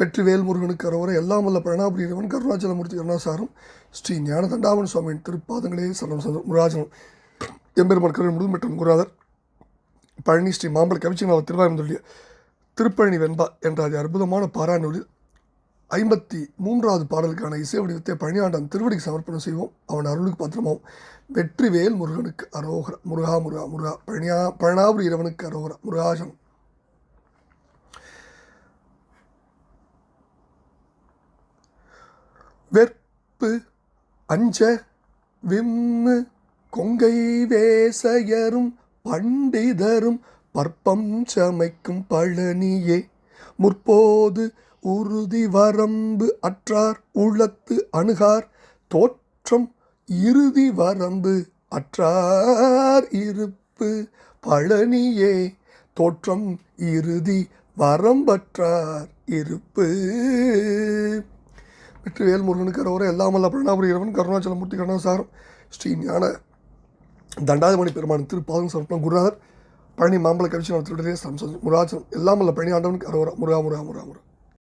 வெற்றிவேல் முருகனுக்கு அரோவரை எல்லாம் வல்ல பிரணாபுரியவன் கருணாச்சலமூர்த்தி கருணாசாரம் ஸ்ரீ ஞானதண்டாவன் சுவாமியின் திருப்பாதங்களே சரணம் சந்திரம் முருகாஜனம் எம்பெருமான் கருண் முழு மற்றும் குருநாதர் பழனி ஸ்ரீ மாம்பழ கவிச்சிநாத திருவாயுந்தொழிய திருப்பழனி வெண்பா என்ற அது அற்புதமான பாராநூலில் ஐம்பத்தி மூன்றாவது பாடலுக்கான இசை வடிவத்தை பழனியாண்டன் திருவடிக்கு சமர்ப்பணம் செய்வோம். அவன் அருளுக்கு பாத்திரமாவும் வெற்றிவேல் முருகனுக்கு அரோகர முருகா முருகா முருகா பழனியா பழனாபுரி இரவனுக்கு அரோகர முருகாஜனம். வெற்பு அஞ்ச விம்மு கொங்கை வேசையரும் பண்டிதரும் பற்பம் சமைக்கும் பழனியே. முற்போது உறுதி வரம்பு அற்றார் உள்ளத்து அணுகார் தோற்றம் இறுதி வரம்பு அற்றார் இருப்பு பழனியே. தோற்றம் இறுதி வரம்பற்றார் இருப்பு வெற்றிவேல் முருகனுக்கு அரோர எல்லாமல்ல பிரணாபுரியவன் கருணாச்சலமூர்த்தி கருணாசாரம் ஸ்ரீ ஞான தண்டாதிமணி பெருமான் திருப்பாதம் சமர்ப்பணம் குருநாதர் பழனி மாம்பழ கவிச்சி சம்சம் முராஜனம் எல்லாமல்ல பழனி ஆண்டவனுக்கு அரோரா முருகா முருகா முருகா முருகா.